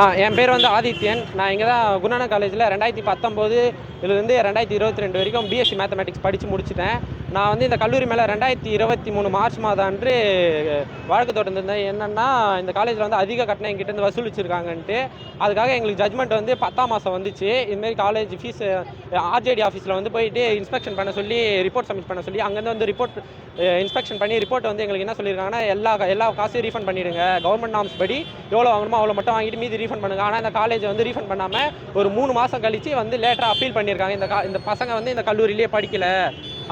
ஆ என் பேர் வந்து ஆதித்யன். நான் இங்கே தான் குணான காலேஜில் ரெண்டாயிரத்தி பத்தொம்போது இதுலேருந்து ரெண்டாயிரத்தி இருபத்தி ரெண்டு வரைக்கும் பிஎஸ்சி மேத்தமெட்டிக்ஸ் படித்து முடிச்சிட்டேன். நான் வந்து இந்த கல்லூரி மேலே ரெண்டாயிரத்தி இருபத்தி மூணு மார்ச் மாதம் அன்று வழக்கு தொடர்ந்திருந்தேன் என்னென்னா இந்த காலேஜில் வந்து அதிக கட்டணம் எங்கிட்ட இருந்து வசூலிச்சிருக்காங்கன்ட்டு. அதுக்காக எங்களுக்கு ஜட்மெண்ட் வந்து பத்தாம் மாதம் வந்துச்சு. இதுமாரி காலேஜ் ஃபீஸ் ஆர்ஜேடி ஆஃபீஸில் வந்து போயிட்டு இன்ஸ்பெக்ஷன் பண்ண சொல்லி ரிப்போர்ட் சப்மிட் பண்ண சொல்லி அங்கேருந்து வந்து ரிப்போர்ட் இன்ஸ்பெக்ஷன் பண்ணி ரிப்போர்ட் வந்து எங்களுக்கு என்ன சொல்லியிருக்காங்கன்னா எல்லா எல்லா காசையும் ரீஃபண்ட் பண்ணிடுங்க. கவர்மெண்ட் நாம்ஸ் படி எவ்வளோ வாங்கணுமோ அவ்வளோ மட்டும் வாங்கிட்டு மீதி ரீஃபண்ட் பண்ணுங்க. ஆனால் இந்த காலேஜ் வந்து ரீஃபண்ட் பண்ணாமல் ஒரு மூணு மாதம் கழித்து வந்து லேட்டராக அப்பீல் பண்ணியிருக்காங்க இந்த கா இந்த பசங்க வந்து இந்த கல்லூரியிலேயே படிக்கல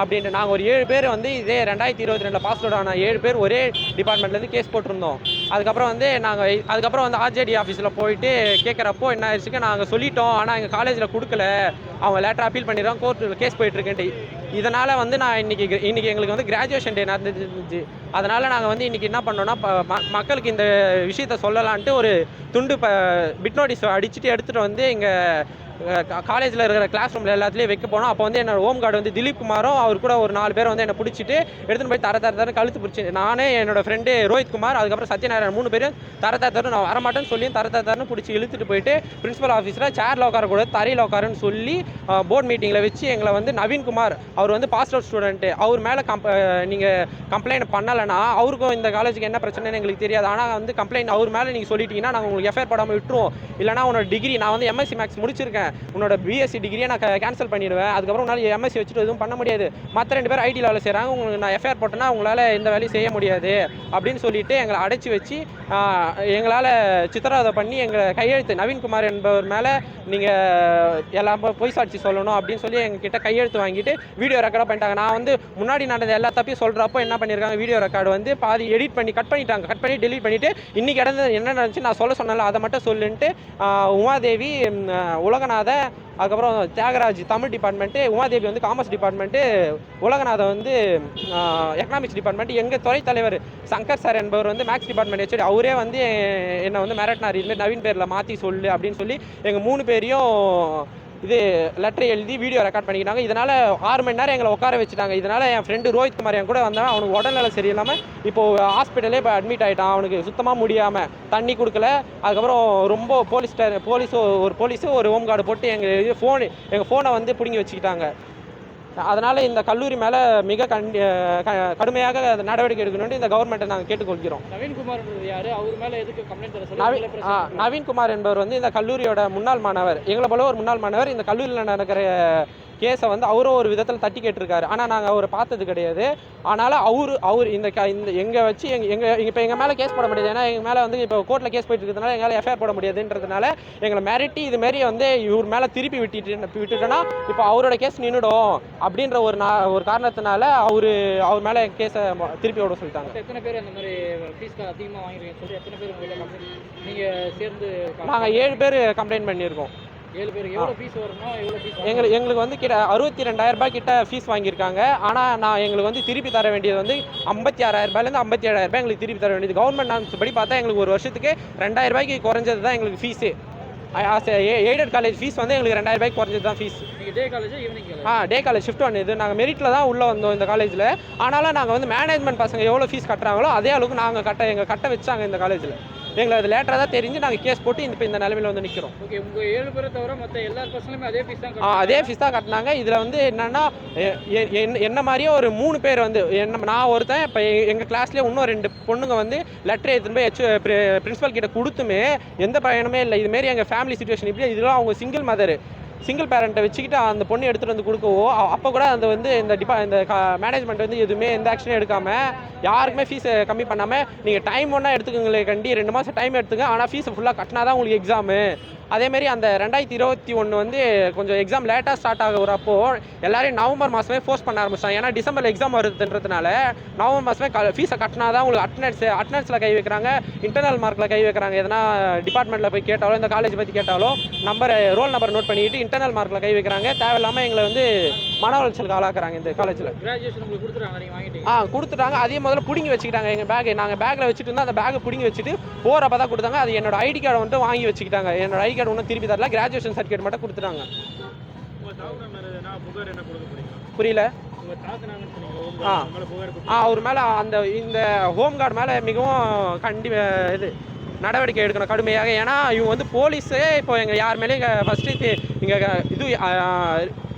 அப்படின்ட்டு. நாங்கள் ஒரு ஏழு பேர் வந்து இதே ரெண்டாயிரத்தி இருபத்தி ரெண்டில் பாஸ் அவுட் ஆன ஏழு பேர் ஒரே டிபார்ட்மெண்ட்லேருந்து கேஸ் போட்டிருந்தோம். அதுக்கப்புறம் வந்து நாங்கள் அதுக்கப்புறம் வந்து ஆர்ஜேடி ஆஃபீஸில் போயிட்டு கேட்குறப்போ என்ன ஆயிடுச்சுக்கு நாங்கள் சொல்லிட்டோம். ஆனால் எங்கள் காலேஜில் கொடுக்கல. அவங்க லேட்டராக அப்பீல் பண்ணிடுறோம் கோர்ட்டில் கேஸ் போயிட்டுருக்கேன்ட்டு இதனால் வந்து நான் இன்னைக்கு இன்னைக்கு எங்களுக்கு வந்து கிராஜுவேஷன் டே நடந்துச்சு. அதனால் நாங்கள் வந்து இன்னைக்கு என்ன பண்ணோன்னா ம- மக்களுக்கு இந்த விஷயத்த சொல்லலான்ட்டு ஒரு துண்டு ப பிட் நோட்டீஸ் அடிச்சுட்டு எடுத்துகிட்டு வந்து எங்கள் காலேஜில் இருக்கிற கிளாஸ் ரூமில் எல்லாத்துலேயும் வைக்க போனோம். அப்போ வந்து என்னோட ஹோம் கார்டு வந்து திலீப் குமாரும் அவர் கூட ஒரு நாலு பேர் வந்து என்னை பிடிச்சிட்டு எடுத்துன்னு போய் தர தர தர கழுத்து பிடிச்சி நானே என்னோட ஃப்ரெண்டு ரோஹித் குமார் அதுக்கப்புறம் சத்யநாராயணன் மூணு பேரும் தர தர தர நான் வரமாட்டேன்னு சொல்லி தர தர தரன்னு பிடிச்சி இழுத்துட்டு போயிட்டு பிரின்ஸிபல் ஆஃபீஸில் சேரில் உட்காரக்கூடாது தரையில் உட்காருன்னு சொல்லி போர்ட் மீட்டிங்கில் வச்சு எங்களை வந்து நவீன்குமார் அவர் வந்து பாஸ் அவுட் ஸ்டூடெண்ட்டு அவர் மேலே கம்ப் நீங்கள் கம்ப்ளைண்ட் பண்ணலைன்னா அவருக்கும் இந்த காலேஜுக்கு என்ன பிரச்சனைன்னு எங்களுக்கு தெரியாது. ஆனால் வந்து கம்ப்ளைண்ட் அவர் மேலே நீங்கள் சொல்லிட்டீங்கன்னா நாங்கள் உங்களுக்கு எஃப்ஐஆர் போடாமல் விட்டுருவோம். இல்லைனா உன்னோட டிகிரி நான் வந்து எம்எஸ்சி மேக்ஸ் முடிச்சிருக்கேன். உன்னோட பிஎஸ்சி டிகிரியை நான் கேன்சல் பண்ணிடுவேன். அதுக்கப்புறம் உன்னால் எம்எஸ்சி வச்சுட்டு எதுவும் பண்ண முடியாது. மற்ற ரெண்டு பேர் ஐடியில் வேலை செய்கிறாங்க உங்களுக்கு நான் எஃப்ஐஆர் போட்டேன்னா உங்களால் எந்த வேலையும் செய்ய முடியாது. அப்படின்னு சொல்லிட்டு எங்களை அடைச்சி வச்சு எங்களால் சித்திரவதை பண்ணி எங்களை கையெழுத்து நவீன்குமார் என்பவர் மேலே நீங்கள் எல்லாம் பொய் சாட்சி சொல்லணும் அப்படின்னு சொல்லி எங்ககிட்ட கையெழுத்து வாங்கிட்டு வீடியோ ரெக்கார்டாக பண்ணிட்டாங்க. நான் வந்து முன்னாடி நடந்த எல்லா தப்பையும் சொல்கிறப்போ என்ன பண்ணியிருக்காங்க வீடியோ ரெக்கார்டு வந்து பாதி எடிட் பண்ணி கட் பண்ணிட்டாங்க. கட் பண்ணி டெலிட் பண்ணிவிட்டு இன்றைக்கி நடந்தது என்ன நடந்துச்சு? நான் சொல்ல சொன்னல அதை மட்டும் சொல்லுன்ட்டு உமாதேவி உலகநாத அதுக்கப்புறம் தியாகராஜ் தமிழ் டிபார்ட்மெண்ட்டு உமாதேவி வந்து காமர்ஸ் டிபார்ட்மெண்ட்டு உலகநாதன் வந்து எக்கனாமிக்ஸ் டிபார்ட்மெண்ட் எங்கள் துறை தலைவர் சங்கர் சார் என்பவர் வந்து மேக்ஸ் டிபார்ட்மெண்ட் ஹெச்ஓடி அவரே வந்து என்னை வந்து மிரட்டினார். இதுமாரி நவீன் பேரில் மாற்றி சொல்லு அப்படின்னு சொல்லி எங்கள் மூணு பேரையும் இது லெட்டர் எழுதி வீடியோ ரெக்கார்ட் பண்ணிக்கிட்டாங்க. இதனால் ஆறு மணி நேரம் எங்களை உட்கார வச்சுட்டாங்க. இதனால் என் ஃப்ரெண்டு ரோஹித் குமார் என் கூட வந்தவன் அவனுக்கு உடல்நிலை சரியில்லாமல் இப்போது ஹாஸ்பிட்டலே இப்போ அட்மிட் ஆகிட்டான் அவனுக்கு சுத்தமாக முடியாமல் தண்ணி கொடுக்கல. அதுக்கப்புறம் ரொம்ப போலீஸ் போலீஸோ ஒரு போலீஸு ஒரு ஹோம் கார்டு போட்டு எங்கள் ஃபோனு எங்கள் ஃபோனை வந்து பிடுங்கி வச்சுக்கிட்டாங்க. அதனால் இந்த கல்லூரி மேலே மிக கடுமையாக நடவடிக்கை எடுக்கணும்னு இந்த கவர்மெண்ட்டை நாங்கள் கேட்டுக்கொள்கிறோம். நவீன்குமார்ன்றது யாரு? அவர் மேல எதுக்கு கம்ப்ளைண்ட் நவீன்குமார் என்பவர் வந்து இந்த கல்லூரியோட முன்னாள் மாணவர். எங்களை போல ஒரு முன்னாள் மாணவர் இந்த கல்லூரியில் நடக்கிற கேஸை வந்து அவரும் ஒரு விதத்தில் தட்டி கேட்டிருக்காரு. ஆனால் நாங்கள் அவரை பார்த்தது கிடையாது. ஆனாலும் அவர் அவர் இந்த க இந்த எங்கே வச்சு எங்கள் எங்கள் இப்போ எங்கள் மேலே கேஸ் போட முடியாது. ஏன்னா எங்கள் மேலே வந்து இப்போ கோர்ட்டில் கேஸ் போயிட்டு இருக்கிறதுனால எங்களால் எஃப்ஐஆர் போட முடியாதுன்றதுனால எங்களை மிரட்டி இது மாரி வந்து இவர் மேலே திருப்பி விட்டுட்டு விட்டுட்டோன்னா இப்போ அவரோட கேஸ் நின்றுடும் அப்படின்ற ஒரு நா ஒரு காரணத்தினால அவர் அவர் மேலே கேஸை திருப்பி விட சொல்லிட்டாங்க. எத்தனை பேர் அந்த மாதிரி ஃபீஸ் அதிகமா வாங்கிருக்கீங்கன்னு சொல்லி எத்தனை பேர் உங்களை கம்ப்ளைண்ட் நீங்க சேர்ந்து நாங்கள் ஏழு பேர் கம்ப்ளைண்ட் பண்ணியிருக்கோம். ஏழு பேர் எவ்வளவு ஃபீஸ் வரணும் எவ்வளவு ஃபீஸ் எங்களுக்கு எங்களுக்கு வந்து கிட்ட அறுபத்தி ரெண்டாயிரம் ரூபாய் கிட்ட ஃபீஸ் வாங்கியிருக்காங்க. ஆனால் நான் எங்களுக்கு வந்து திருப்பி தர வேண்டியது வந்து ஐம்பத்தி ஆறாயிரம் ரூபாயிலேருந்து ஐம்பத்தி ஏழாயிரம் ரூபாய் எங்களுக்கு திருப்பி தர வேண்டியது. கவர்மெண்ட் நாம்ஸ் படி பார்த்தா எங்களுக்கு ஒரு வருஷத்துக்கு ரெண்டாயிரம் ரூபாய்க்கு குறைஞ்சது தான் எங்களுக்கு ஃபீஸு எய்டட் காலேஜ் ஃபீஸ் வந்து எங்களுக்கு ரெண்டாயிரம் ரூபாய்க்கு குறைஞ்சது தான் ஃபீஸ் டே காலேஜ் ஈவினிங் ஆ டே காலேஜ் ஷிஃப்ட் ஒன் இது. நாங்கள் மெரிட்டில் தான் உள்ளே வந்தோம் இந்த காலேஜில் ஆனாலும் நாங்கள் வந்து மேனேஜ்மெண்ட் பசங்க எவ்வளோ ஃபீஸ் கட்டுறாங்களோ அதே அளவுக்கு நாங்கள் கட்ட எங்கள் கட்ட வச்சாங்க இந்த காலேஜில் எங்களுக்கு அது லேட்டராக தான் தெரிஞ்சு நாங்கள் கேஸ் போட்டு இந்த இப்போ இந்த நிலமையில வந்து நிற்கிறோம் ஓகே உங்க ஏழு பேரை தவிர மத்த எல்லா பசங்களுமே அதே ஃபீஸ் தான். அதே ஃபீஸ் தான் கட்டினாங்க. இதில் வந்து என்னன்னா என்ன- மாதிரியே ஒரு மூணு பேர் வந்து என்ன நான் ஒருத்தன் இப்போ எங்கள் கிளாஸ்லேயே இன்னும் ரெண்டு பொண்ணுங்க வந்து லெட்டர் எடுத்துன்னு போய் ஹெச் பிரின்ஸிபல் கிட்ட கொடுத்துமே எந்த பயனுமே இல்லை. இதுமாரி எங்கள் ஃபேமிலி சுச்சுவேஷன் இப்படி இதெல்லாம் அவங்க சிங்கிள் மதர் சிங்கிள் பேரண்ட்டை வச்சுக்கிட்டு அந்த பொண்ணு எடுத்துகிட்டு வந்து கொடுக்கவோ அப்போ கூட அந்த வந்து இந்த டிபா இந்த மேனேஜ்மெண்ட் வந்து எதுவுமே எந்த ஆக்ஷனும் எடுக்காமல் யாருக்குமே ஃபீஸை கம்மி பண்ணாமல் நீங்கள் டைம் ஒன்றா எடுத்துக்கங்களே கண்டி ரெண்டு மாதம் டைம் எடுத்துங்க ஆனால் ஃபீஸை ஃபுல்லாக கட்டினா தான் உங்களுக்கு எக்ஸாமு அதேமாரி அந்த ரெண்டாயிரத்தி இருபத்தி ஒன்று வந்து கொஞ்சம் எக்ஸாம் லேட்டாக ஸ்டார்ட் ஆகுறப்போ எல்லாரையும் நவம்பர் மாதமே ஃபோர்ஸ் பண்ண ஆரம்பிச்சாங்க ஏன்னா டிசம்பர் எக்ஸாம் வருதுன்றதுனால நவம்பர் மாதமே க ஃபீஸை கட்டினா தான் உங்களுக்கு அட்டனன்ஸ் அட்டனன்ஸில் கை வைக்கிறாங்க இன்டர்னல் மார்க்கில் கை வைக்கிறாங்க. எதனா டிபார்ட்மெண்ட்டில் போய் கேட்டாலோ இந்த காலேஜ் பற்றி கேட்டாலோ நம்பர் ரோல் நம்பர் நோட் பண்ணிக்கிட்டு இன்டர்னல் மார்க்கில் கை வைக்கிறாங்க. தேவையில்லாமல் எங்களை வந்து மன உளைச்சலுக்கு ஆளாக்குறாங்க இந்த காலேஜில். ஆ கொடுத்துட்டாங்க. அதே முதல்ல பிடுங்கி வச்சுக்கிட்டாங்க எங்கள் பேக் நாங்கள் பேக்கில் வச்சுட்டு இருந்தால் அந்த பேக்கை பிடுங்கி வச்சுட்டு போகிறப்ப தான் கொடுத்தாங்க. அது என்னோட ஐடி கார்டை வந்துட்டு வாங்கி வச்சுக்கிட்டாங்க. என்னோட ஐடி கார்டு ஒன்றும் திருப்பி தரல. கிராஜுவேஷன் சர்டிஃபிகேட் மட்டும் கொடுத்துட்டாங்க. புரியல. ஆ. ஆ அவர் மேலே அந்த இந்த ஹோம் கார்டு மேலே மிகவும் கண்டி இது நடவடிக்கை எடுக்கணும் கடுமையாக. ஏன்னா இவங்க வந்து போலீஸே இப்போ எங்கள் யார் மேலேயும் ஃபஸ்ட்டு இங்கே இது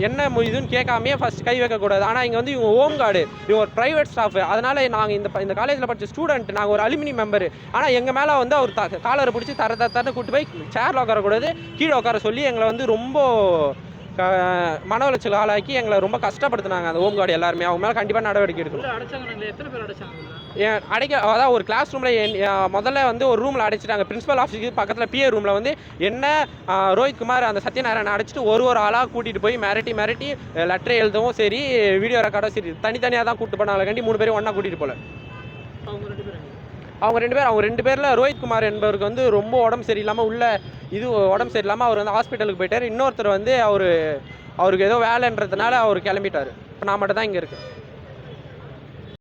என்ன இதுன்னு கேட்காமையே ஃபஸ்ட் கை வைக்கக்கூடாது. ஆனால் இங்கே வந்து இவங்க ஹோம் கார்டு இவங்க ஒரு ப்ரைவேட் ஸ்டாஃப் அதனால் நாங்கள் இந்த இந்த காலேஜில் படித்த ஸ்டூடெண்ட் நாங்கள் ஒரு அலுமினி மெம்பர் ஆனால் எங்கள் மேலே வந்து அவர் த காலரை பிடிச்சி தர தர தரன்னு கூட்டு போய் சேரில் உட்காரக்கூடாது கீழே உட்கார சொல்லி எங்களை வந்து ரொம்ப மன உளைச்சல் ஆளாக்கி எங்களை ரொம்ப கஷ்டப்படுத்துனாங்க அந்த ஹோம் கார்டு எல்லாருமே. அவங்க மேலே கண்டிப்பாக நடவடிக்கை எடுக்கணும்? ஏன் அடைக்க அதான் ஒரு கிளாஸ் ரூமில் முதல்ல வந்து ஒரு ரூமில் அடைச்சிட்டாங்க. பிரின்சிபல் ஆஃபீஸுக்கு பக்கத்தில் பிஏ ரூமில் வந்து என்ன ஆ, ரோஹித் குமார் அந்த சத்யநாராயணன் அடைச்சிட்டு ஒரு ஒரு ஆளாக கூட்டிகிட்டு போய் மிரட்டி மிரட்டி லெட்டர் எழுதவும் சரி வீடியோ ரெக்கார்டும் சரி தனித்தனியாக தான் கூட்டு போனாங்க கண்டி மூணு பேரும் ஒன்றா கூட்டிகிட்டு போல. அவங்க ரெண்டு பேர் அவங்க ரெண்டு பேரில் ரோஹித் குமார் என்பவருக்கு வந்து ரொம்ப உடம்பு சரியில்லாமல் உள்ள இது உடம்பு சரியில்லாமல் அவர் வந்து ஹாஸ்பிட்டலுக்கு போயிட்டார். இன்னொருத்தர் வந்து அவர் அவருக்கு ஏதோ வேலைன்றதுனால அவர் கிளம்பிட்டார். இப்போ நான் மட்டும் தான் இங்கே இருக்கேன்.